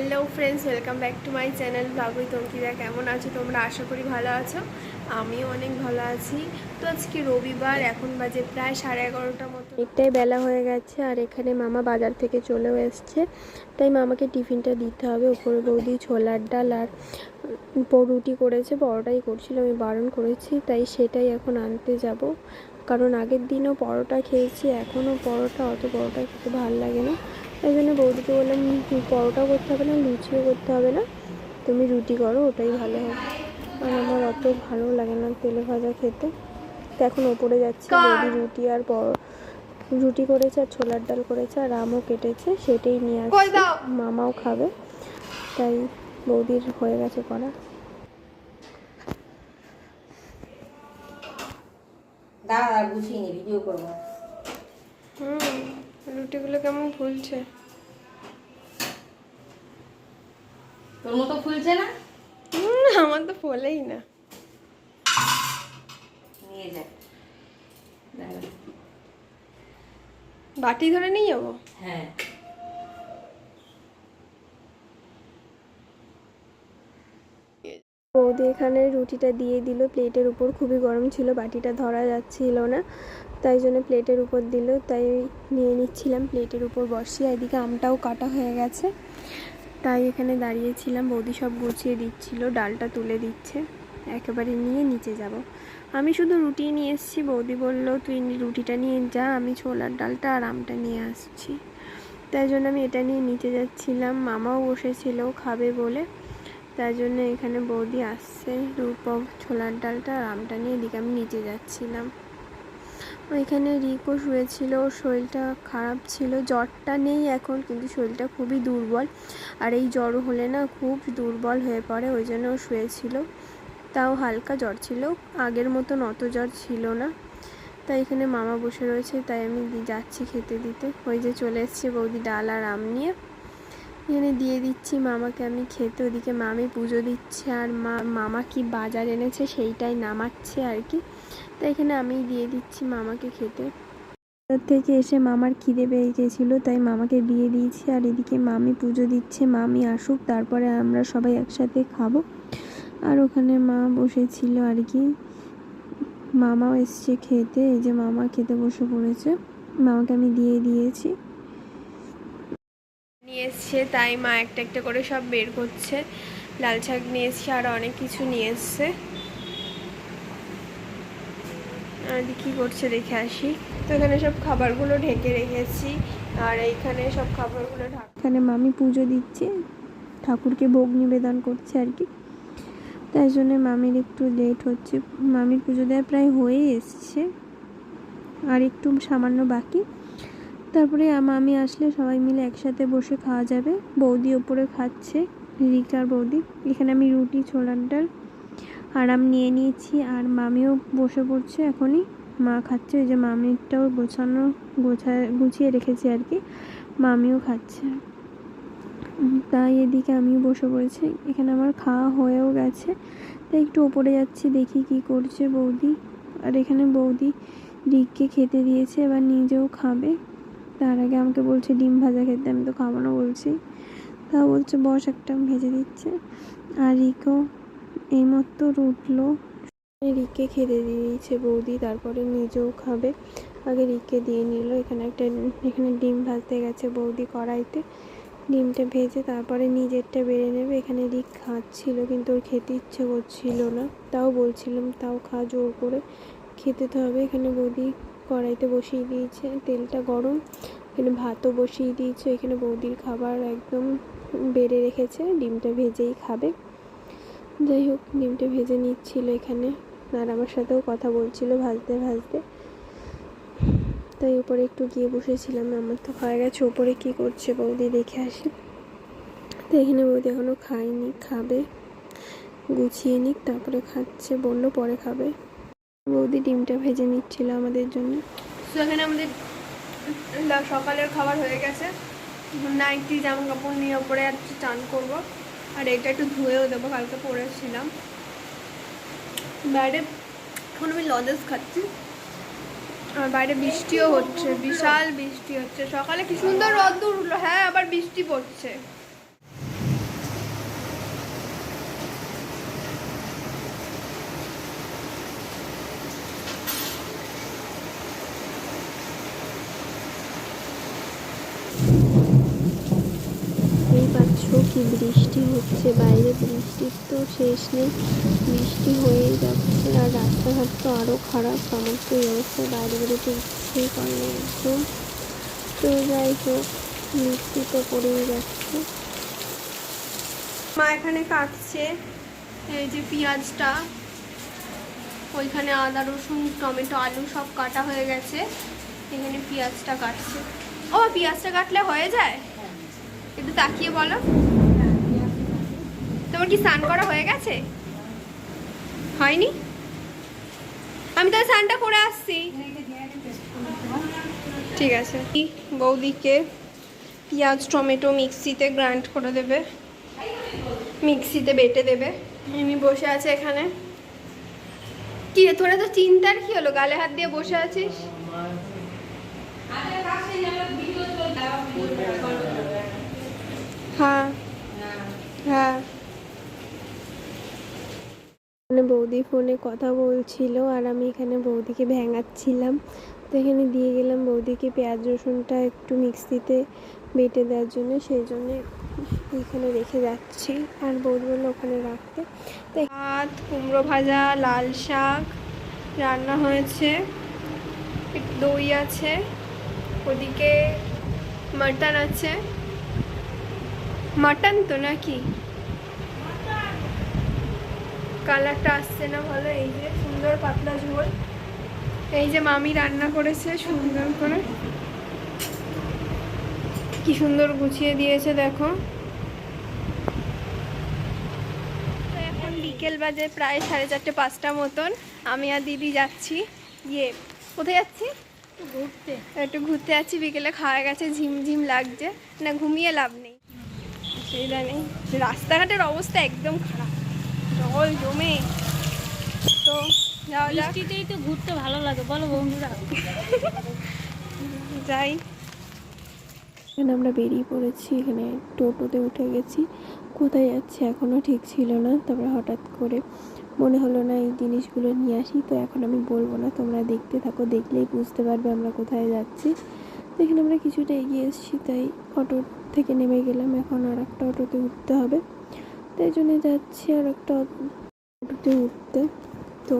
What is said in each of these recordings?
Hello friends welcome back to my channel বাবুই তঙ্কিরা কেমন আছো তোমরা? আশা করি ভালো আছো। আমিও অনেক ভালো আছি। তো আজকে রবিবার, এখন বাজে প্রায় সাড়ে এগারোটা মতো। অনেকটাই বেলা হয়ে গেছে আর এখানে মামা বাজার থেকে চলেও এসছে। তাই মামাকে টিফিনটা দিতে হবে। উপরে বৌদি ছোলার ডাল আর রুটি করেছে বড়টাই করছিল, আমি বারণ করেছি। তাই সেটাই এখন আনতে যাব। কারণ আগের দিনও পরোটা খেয়েছি, এখনও পরোটা, অত পরোটা খেতে ভালো লাগে না। তাই জন্য বৌদিকে বললাম "উম, পরোটাও করতে হবে না লুচিও করতে হবে না? তুমি রুটি করো ওটাই ভালো হবে আর আমার অত ভালো লাগে না তেলে ভাজা খেতে। তো এখন ওপরে যাচ্ছি বৌদি রুটি আর পর- রুটি করেছে আর ছোলার ডাল করেছে আর আমও কেটেছে সেটাই নিয়ে আসছে। মামাও খাবে তাই বৌদির হয়ে গেছে করা। দাঁড়া গুছিয়ে নি ভিডিও করব। হুম। রুটিগুলো কেমন ফুলছে? তোর মতো ফুলছে না? আমার তো ফোলেই না। নিয়ে যা। বাটি ধরে নিয়ে যাব? হ্যাঁ। বৌদি এখানে রুটিটা দিয়ে দিল প্লেটের উপর। খুবই গরম ছিল বাটিটা ধরা যাচ্ছিল না। তাই জন্য প্লেটের উপর দিল, তাই নিয়ে নিচ্ছিলাম প্লেটের উপর বসিয়ে, এদিকে আমটাও কাটা হয়ে গেছে। তাই এখানে দাঁড়িয়েছিলাম, বৌদি সব গুছিয়ে দিচ্ছিল, ডালটা তুলে দিচ্ছে, একেবারে নিয়ে নিচে যাব। আমি শুধু রুটি নিয়ে এসেছি, বৌদি বলল, তুই রুটিটা নিয়ে যা, আমি ছোলার ডালটা আর আমটা নিয়ে আসছি। তাই জন্য আমি এটা নিয়ে নিচে যাচ্ছিলাম, মামাও বসেছিল, খাবে বলে। তাই জন্য এখানে বৌদি আসছে ছোলার ডালটা আর আমটা নিয়ে, এদিকে আমি নিচে যাচ্ছিলাম। ওইখানে রিকো শুয়েছিল ওর শরীরটা খারাপ ছিল, জ্বরটা নেই এখন, কিন্তু শরীরটা খুবই দুর্বল। আর এই জ্বর হলে না খুব দুর্বল হয়ে পড়ে, ওই জন্য ও শুয়েছিল। তাও হালকা জ্বর ছিল, আগের মতন অত জ্বর ছিল না। তাই এখানে মামা বসে রয়েছে, তাই আমি যাচ্ছি খেতে দিতে। ওই যে চলে এসছে বৌদি ডাল আর আম নিয়ে। এখানে দিয়ে দিচ্ছি মামাকে আমি খেতে, ওদিকে মামি পুজো দিচ্ছে আর মা মামা কি বাজার এনেছে সেইটাই নামাচ্ছে আর কি। তো এখানে আমি দিয়ে দিচ্ছি মামাকে খেতে। বাজার থেকে এসে মামার খিদে পেয়ে গেছিল তাই মামাকে দিয়ে দিয়েছি। আর এদিকে মামি পুজো দিচ্ছে মামি আসুক তারপরে আমরা সবাই একসাথে খাব। আর ওখানে মা বসেছিল আর কি। মামাও এসছে খেতে এই যে মামা খেতে বসে পড়েছে। মামাকে আমি দিয়ে দিয়েছি। নিয়ে এসছে তাই মা একটা একটা করে সব বের করছে। লাল শাক নিয়ে এসছে আর অনেক কিছু নিয়ে এসছে আর কি করছে দেখে আসি। তো এখানে সব খাবারগুলো ঢেকে রেখেছি, আর এইখানে সব খাবারগুলো এখানে মামি পুজো দিচ্ছে, ঠাকুরকে ভোগ নিবেদন করছে আর কি। তাই জন্য মামির একটু লেট হচ্ছে। মামির পুজো দেওয়া প্রায় হয়ে এসছে। আর একটু সামান্য বাকি। তারপরে মামি আসলে সবাই মিলে একসাথে বসে খাওয়া যাবে। বৌদি ওপরে খাচ্ছে, রিকার বৌদি। এখানে আমি রুটি, ছোলার ডাল আরাম নিয়ে নিয়েছি আর মামিও বসে পড়ছে এখনই। মা খাচ্ছে ওই যে মামিরটাও গোছানো গোছায় গুছিয়ে রেখেছি আর কি। মামিও খাচ্ছে। তাই এদিকে আমিও বসে পড়েছি। এখানে আমার খাওয়া হয়েও গেছে। তাই একটু ওপরে যাচ্ছি, দেখি কি করছে বৌদি। আর এখানে বৌদি রিককে খেতে দিয়েছে, এবার নিজেও খাবে। তার আগে আমাকে বলছে ডিম ভাজা খেতে, আমি তো খাব না বলছি। তা বলছে, বস একটা ভেজে দিচ্ছে। আর রিকও এইমাত্র উঠল রিককে খেতে দিয়ে দিয়েছে বৌদি, তারপরে নিজেও খাবে। আগে রিককে দিয়ে নিল, এখানে একটা এখানে ডিম ভাজতে গেছে বৌদি কড়াইতে। ডিমটা ভেজে তারপরে নিজেরটা বেড়ে নেবে। এখানে রিক খাচ্ছিল, কিন্তু ওর খেতে ইচ্ছে করছিল না। তাও বলছিলাম, তাও খা, জোর করে খেতে তো হবে। এখানে বৌদি কড়াইতে বসিয়ে দিয়েছে, তেলটা গরম। এখানে ভাতও বসিয়ে দিয়েছে। এখানে বৌদির খাবার একদম বেড়ে রেখেছে, ডিমটা ভেজেই খাবে। যাই হোক, ডিমটা ভেজে নিচ্ছিল এখানে। আর আমার সাথেও কথা বলছিল ভাজতে ভাজতে। তাই উপরে একটু গিয়ে বসেছিলাম, আমার তো হয়ে গেছে। উপরে কী করছে বৌদি দেখে আসি। তো এখানে বৌদি এখনও খায়নি, খাবে। গুছিয়ে নিক, তারপরে খাচ্ছে, বলল পরে খাবে। বৌদি ডিমটা ভেজে নিচ্ছিল আমাদের জন্য। তো এখানে আমাদের সকালের খাবার হয়ে গেছে। নাইটি জামা কাপড় নিয়ে ওপরে আর চান করব। আর এটা একটু ধুয়েও দেবো, কালকে পড়েছিলাম বাইরে এখন আমি লজেস খাচ্ছি। আর বাইরে বৃষ্টিও হচ্ছে, বিশাল বৃষ্টি হচ্ছে। সকালে কি সুন্দর রোদ্দুর উঠল হ্যাঁ আবার বৃষ্টি পড়ছে। পাচ্ছ কি বৃষ্টি হচ্ছে, বাইরে বৃষ্টির তো শেষ নেই। বৃষ্টি হয়েই যাচ্ছে আর রাস্তাঘাট তো আরও খারাপ আমার তো এই বাইরে বেরোতে ইচ্ছেই করে একদম। তো যাই হোক, বৃষ্টি তো পড়েই যাচ্ছে। মা এখানে কাটছে এই যে পেঁয়াজটা, ওইখানে আদা, রসুন, টমেটো, আলু সব কাটা হয়ে গেছে। এখানে পেঁয়াজটা কাটছে। ও, পেঁয়াজটা কাটলে হয়ে যায়? একটু তাকিয়ে বলো। তোমার কি স্নান করা হয়ে গেছে? হয়নি? আমি তাহলে স্নানটা করে আসছি। ঠিক আছে। বৌদিকে পেঁয়াজ, টমেটো মিক্সিতে গ্রাইন্ড করে দেবে। মিক্সিতে বেটে দেবে। এমনি বসে আছে এখানে। কি তোরা তো চিন্তার কি হলো? গালে হাত দিয়ে বসে আছিস? হ্যাঁ। হ্যাঁ। মানে বৌদি ফোনে কথা বলছিল আর আমি এখানে বৌদিকে ভেঙাচ্ছিলাম। তো এখানে দিয়ে গেলাম বৌদিকে পেঁয়াজ রসুনটা একটু মিক্সিতে বেটে দেওয়ার জন্য সেই জন্য এখানে রেখে যাচ্ছি। আর বৌদি বলল ওখানে রাখতে। তো ভাত কুমড়ো ভাজা লাল শাক রান্না হয়েছে। একটু দই আছে ওদিকে মাটন আছে। মাটন তো নাকি? কালারটা আসছে না ভালো এই যে সুন্দর পাতলা ঝোল। এই যে মামি রান্না করেছে সুন্দর করে। কি সুন্দর গুছিয়ে দিয়েছে দেখো। তো এখন বিকেল বাজে প্রায় সাড়ে চারটে পাঁচটা মতন। আমি আর দিদি যাচ্ছি। ইয়ে কোথায় যাচ্ছি? ঘুরতে। একটু ঘুরতে যাচ্ছি। বিকেলে খাওয়া গেছে ঝিমঝিম লাগছে। না ঘুমিয়ে লাভ নেই। অসুবিধা নেই রাস্তাঘাটের অবস্থা একদম খারাপ। জল জমে। তো যাওয়া যাক। বৃষ্টিতেই তো ঘুরতে ভালো লাগে। বলো বন্ধুরা। যাই। এখানে আমরা বেরিয়ে পড়েছি। এখানে টোটোতে উঠে গেছি। কোথায় যাচ্ছি এখনও ঠিক ছিল না। তারপরে হঠাৎ করে মনে হলো না এই জিনিসগুলো নিয়ে আসি। তো এখন আমি বলব না। তোমরা দেখতে থাকো। দেখলেই বুঝতে পারবে আমরা কোথায় যাচ্ছি। তো এখানে আমরা কিছুটা এগিয়ে এসেছি, তাই অটো থেকে নেমে গেলাম। এখন আর একটা অটোতে উঠতে হবে। তাই জন্য যাচ্ছি আর একটা অটোতে উঠতে। তো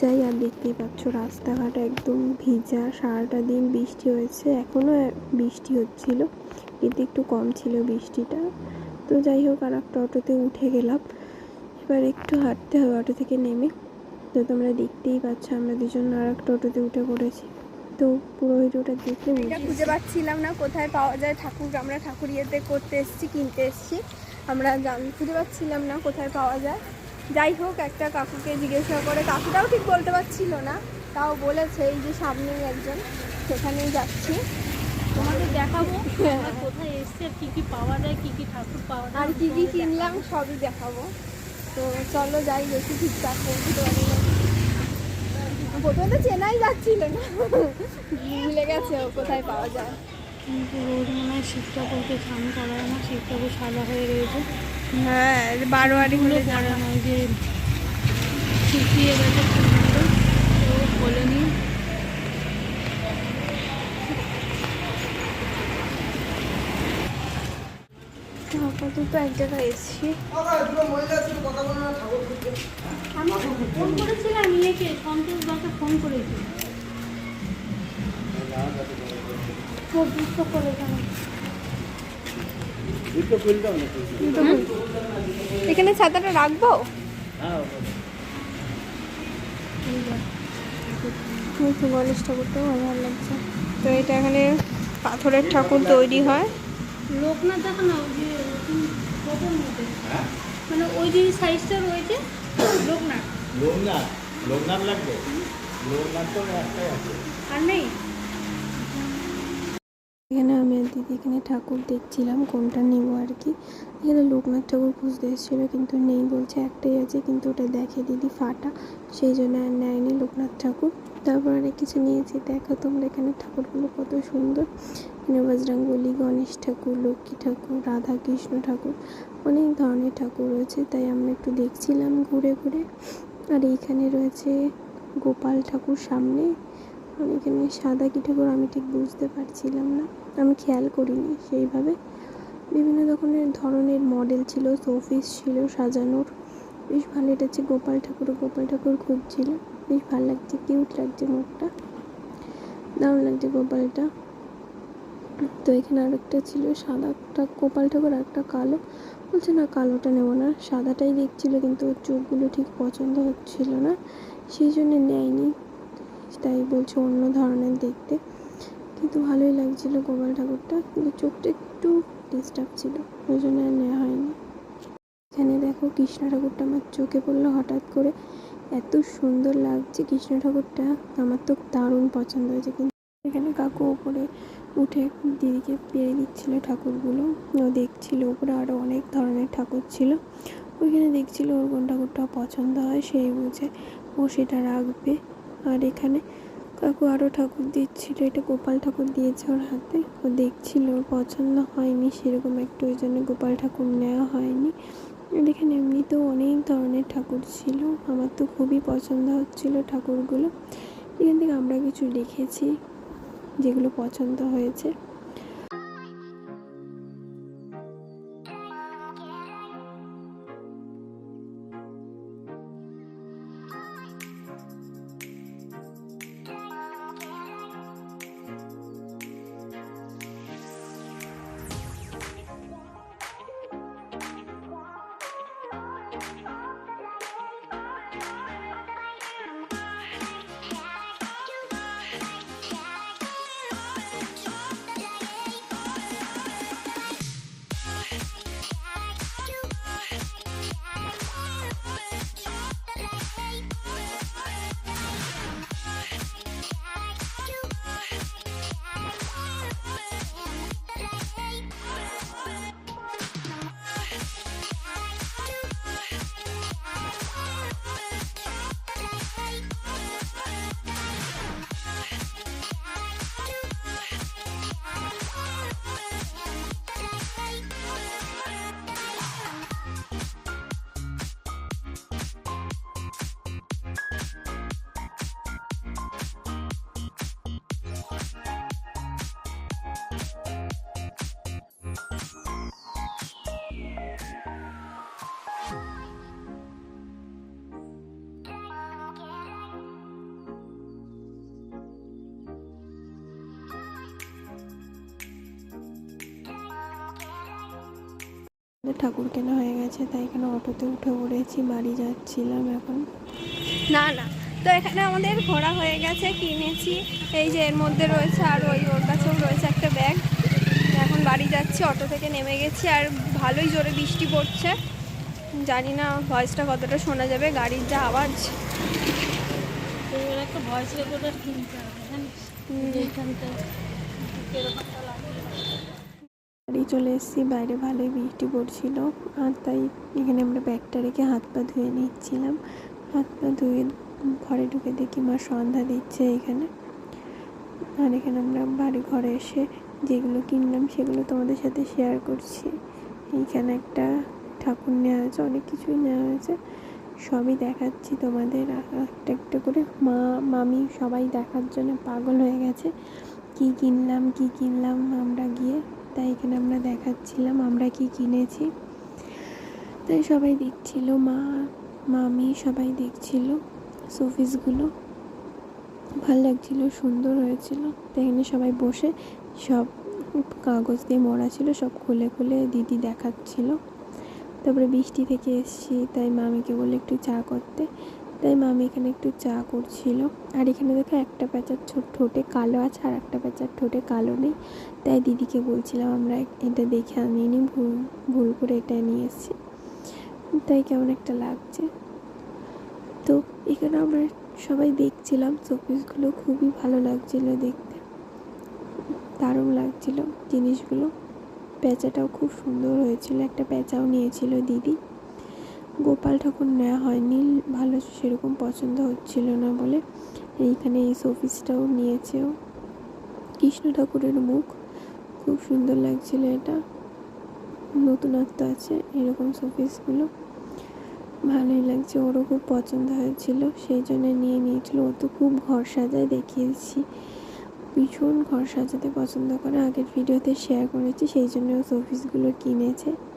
যাই, আর দেখতেই পাচ্ছ রাস্তাঘাট একদম ভিজা। সারাটা দিন বৃষ্টি হয়েছে এখনও বৃষ্টি হচ্ছিল, কিন্তু একটু কম ছিল বৃষ্টিটা। তো যাই হোক, আর একটা অটোতে উঠে গেলাম। এবার একটু হাঁটতে হবে অটো থেকে নেমে। তো তোমরা দেখতেই পাচ্ছ, আমরা দুজন আর একটা অটোতে উঠে পড়েছি। তো পুরো ভিডিওটা দেখলে এটা খুঁজে পাচ্ছিলাম না কোথায় পাওয়া যায় ঠাকুর আমরা ঠাকুর ইয়েতে করতে এসেছি কিনতে এসেছি। আমরা খুঁজে পাচ্ছিলাম না কোথায় পাওয়া যায়। যাই হোক একটা কাকুকে জিজ্ঞাসা করে কাকুটাও ঠিক বলতে পারছিল না তাও বলেছে এই যে সামনেই একজন সেখানেই যাচ্ছি। তোমাদের দেখাবো হ্যাঁ। কোথায় এসছে আর কি কি পাওয়া যায় কি কি ঠাকুর পাওয়া যায় আর কি কি কিনলাম সবই দেখাবো। তো চলো যাই দেখি ঠিকঠাক পৌঁছতে পারি না প্রথমে তো চেনাই যাচ্ছিল না। ভুলে গেছে ও কোথায় পাওয়া যায়। কিন্তু রোজ মনে হয় শিব ঠাকুরকে স্নান করায় না শিব ঠাকুর সাদা হয়ে রয়েছে। হ্যাঁ বারোয়ারি ফুলও পড়ে না ওই যে শুকিয়ে গেছে তো খোলেনি আপাতত এক জায়গায় এসেছি। আমি ফোন করেছিলাম ইয়েকে সন্তোষ দাকে ফোন করেছি। দুটো। এখানে। ছাতাটা রাখব? গণেশ ঠাকুরটাও আমার ভালো লাগছে। তো এটা এখানে পাথরের ঠাকুর তৈরি হয়। লোকনাথ দেখো না ওই যে ফটোর মানে ওই যে সাইজটা রয়েছে লোকনাথ। লোকনাথ? লোকনাথ লাগবে? লোকনাথ তো একটাই আছে। আর নেই? এখানে আমি আর দিদি এখানে ঠাকুর দেখছিলাম কোনটা নেব আর কি। এখানে লোকনাথ ঠাকুর খুঁজতে এসেছিল কিন্তু নেই বলছে একটাই আছে কিন্তু ওটা দেখে দিদি ফাটা সেই জন্য আর নেয়নি লোকনাথ ঠাকুর। তারপর অনেক কিছু নিয়েছি। দেখো তোমরা এখানে ঠাকুরগুলো কত সুন্দর। এখানে বজরঙ্গলি গণেশ ঠাকুর, লক্ষ্মী ঠাকুর রাধা কৃষ্ণ ঠাকুর, অনেক ধরনের ঠাকুর রয়েছে। তাই আমরা একটু দেখছিলাম ঘুরে ঘুরে। আর এইখানে রয়েছে গোপাল ঠাকুর সামনে। এখানে সাদা কি ঠাকুর আমি ঠিক বুঝতে পারছিলাম না। আমি খেয়াল করিনি সেইভাবে। বিভিন্ন ধরনের ধরনের মডেল ছিল, শোপিস ছিল সাজানোর। বেশ ভালো এটা হচ্ছে গোপাল ঠাকুর। গোপাল ঠাকুর খুব ছিল। বেশ ভালো লাগছে কিউট লাগছে মুখটা। দারুণ লাগছে গোপালটা তো এখানে আরেকটা ছিল সাদা একটা গোপাল ঠাকুর আর একটা কালো। বলছে না, কালোটা নেব না, সাদাটাই দেখছিল কিন্তু ওর চোখগুলো ঠিক পছন্দ হচ্ছিল না, সেই জন্য নেয়নি। তাই বলছে অন্য ধরনের দেখতে। কিন্তু ভালোই লাগছিল গোপাল ঠাকুরটা, কিন্তু চোখটা একটু ডিস্টার্ব ছিল, ওই জন্য আর নেওয়া হয়নি। এখানে দেখো, কৃষ্ণ ঠাকুরটা আমার চোখে পড়ল হঠাৎ করে। এত সুন্দর লাগছে কৃষ্ণ ঠাকুরটা। আমার তো দারুণ পছন্দ হয়েছে কিন্তু এখানে কাকু ওপরে উঠে দিদিকে পেরে দিচ্ছিল ঠাকুরগুলো। ও দেখছিল ওপরে আরও অনেক ধরনের ঠাকুর ছিল। ওইখানে দেখছিল ওর কোন ঠাকুরটা পছন্দ হয় সেই বুঝে ও সেটা রাখবে। আর এখানে কাকু আরও ঠাকুর দিচ্ছিল, এটা গোপাল ঠাকুর দিয়েছে ওর হাতে। ও দেখছিল ওর পছন্দ হয়নি, সেরকম একটু ওই জন্য গোপাল ঠাকুর নেওয়া হয়নি। আর এখানে এমনিতেও অনেক ধরনের ঠাকুর ছিল। আমার তো খুবই পছন্দ হচ্ছিল ঠাকুরগুলো। এখান থেকে আমরা কিছু লিখেছি যেগুলো পছন্দ হয়েছে। ঠাকুর কেনা হয়ে গেছে তাই এখানে অটোতে উঠে পড়েছি বাড়ি যাচ্ছিলাম এখন। না না তো এখানে আমাদের ঘোরা হয়ে গেছে কিনেছি। এই যে এর মধ্যে রয়েছে আর ওই ওর কাছেও রয়েছে একটা ব্যাগ। এখন বাড়ি যাচ্ছি অটো থেকে নেমে গেছি আর ভালোই জোরে বৃষ্টি পড়ছে। জানি না ভয়েসটা কতটা শোনা যাবে গাড়ির যা আওয়াজ। একটা ভয়েস রেকর্ডার কিনতে হবে জানিস হুম। এইখানটা কিরকমটা লাগে বাড়ি চলে এসেছি। বাইরে ভালোই বৃষ্টি পড়ছিল আর তাই এখানে আমরা ব্যাগটা রেখে হাত পা ধুয়ে নিচ্ছিলাম। হাত পা ধুয়ে ঘরে ঢুকে দেখি মা সন্ধ্যা দিচ্ছে এখানে। আর এখানে আমরা বাড়ি ঘরে এসে যেগুলো কিনলাম সেগুলো তোমাদের সাথে শেয়ার করছি। এইখানে একটা ঠাকুর নেওয়া হয়েছে, অনেক কিছুই নেওয়া হয়েছে। সবই দেখাচ্ছি তোমাদের। একটা একটা করে মা, মামি সবাই দেখার জন্য পাগল হয়ে গেছে। কি কিনলাম কি কিনলাম আমরা গিয়ে তাই এখানে আমরা দেখাচ্ছিলাম আমরা কি কিনেছি। তাই সবাই দেখছিল, মা, মামি সবাই দেখছিল শোপিসগুলো। ভালো লাগছিল, সুন্দর হয়েছিল। তাই এখানে সবাই বসে সব কাগজ দিয়ে মোড়া ছিল, সব খুলে খুলে দিদি দেখাচ্ছিল। তারপরে বৃষ্টি থেকে এসেছি, তাই মামিকে বলে একটু চা করতে। তাই মামি এখানে একটু চা করছিল। আর এখানে দেখো একটা প্যাঁচার ঠোঁটে কালো আছে আর একটা প্যাঁচার ঠোঁটে কালো নেই। তাই দিদিকে বলছিলাম, আমরা এটা দেখে আনিনি ভুল ভুল করে এটা নিয়ে এসেছি। তাই কেমন একটা লাগছে। তো এখানে আমরা সবাই দেখছিলাম, শোপিসগুলো খুবই ভালো লাগছিল দেখতে। দারুণ লাগছিল জিনিসগুলো। প্যাঁচাটাও খুব সুন্দর হয়েছিল, একটা প্যাঁচাও নিয়েছিল দিদি। গোপাল ঠাকুর নেওয়া হয় হয়নি। ভালো সেরকম পছন্দ হচ্ছিল না বলে এইখানে এই শোপিসটাও নিয়েছেও। কৃষ্ণ ঠাকুরের মুখ, খুব সুন্দর লাগছিল এটা। নতুনত্ব আছে, এরকম শোপিসগুলো। ভালোই লাগছে, ওরও খুব পছন্দ হয়েছিল, সেই জন্য নিয়ে নিয়েছিল। ও তো খুব ঘর সাজায় দেখিয়েছি। ভীষণ ঘর সাজাতে পছন্দ করে। আগের ভিডিওতে শেয়ার করেছি, সেই জন্য ও শোপিসগুলো কিনেছে।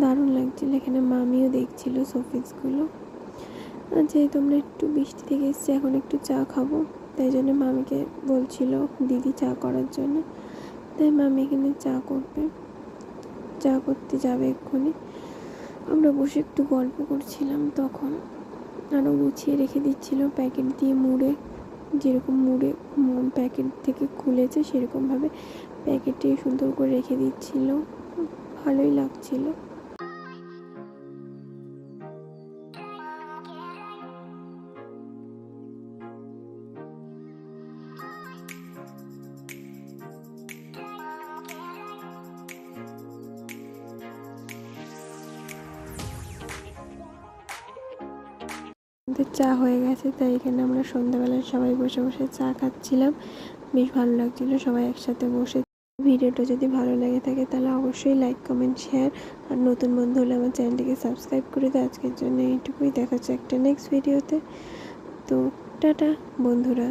দারুণ লাগছিল। এখানে মামিও দেখছিল শোপিসগুলো যেহেতু আমরা একটু বৃষ্টি থেকে এসেছি, এখন একটু চা খাব। তাই জন্য মামিকে বলছিল দিদি চা করার জন্য। তাই মামি এখানে চা করবে। চা করতে যাবে এক্ষুনি। আমরা বসে একটু গল্প করছিলাম তখন। আরও গুছিয়ে রেখে দিচ্ছিল প্যাকেট দিয়ে মুড়ে। যেরকম মুড়ে প্যাকেট থেকে খুলেছে, সেরকমভাবে প্যাকেটে সুন্দর করে রেখে দিচ্ছিল। ভালোই লাগছিল। আমাদের চা হয়ে গেছে, তাই এখানে আমরা সন্ধ্যাবেলায় সবাই বসে বসে চা খাচ্ছিলাম। বেশ ভালো লাগছিল সবাই একসাথে বসে। ভিডিওটা যদি ভালো লাগে থাকে তাহলে অবশ্যই লাইক কমেন্ট শেয়ার আর নতুন বন্ধু হলে আমার চ্যানেলটিকে সাবস্ক্রাইব করে দেয় আজকের জন্য এইটুকুই। দেখাচ্ছে একটা নেক্সট ভিডিওতে তো টাটা বন্ধুরা।